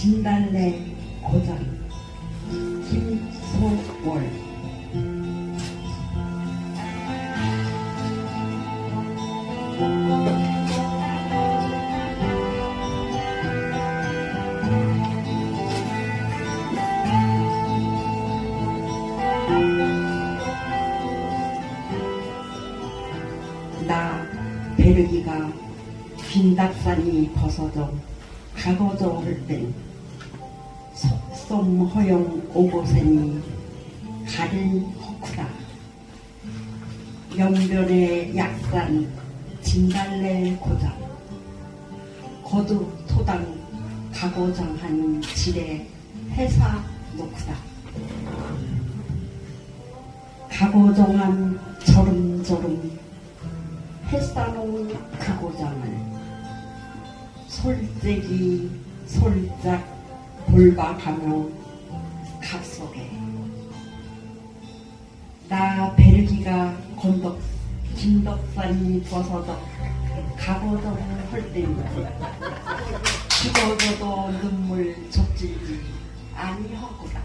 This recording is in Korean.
진달래 고장. 김소월. 나 베르기가 빈 닭산이 벗어져 가거져 할땐 속솜 허영 오고세니 가는 허쿠다. 연변의 약산 진달래 고장. 거두 토당 가고장한 지레 회사 놓구다. 가고정한 저름저름 햇사놓은 그 고장을 솔직이 솔짝 볼박하며 각속에. 나 베르기가 건덕 김덕산이 벗어져 할 때니 죽어져도 눈물 적질지 아니 허구다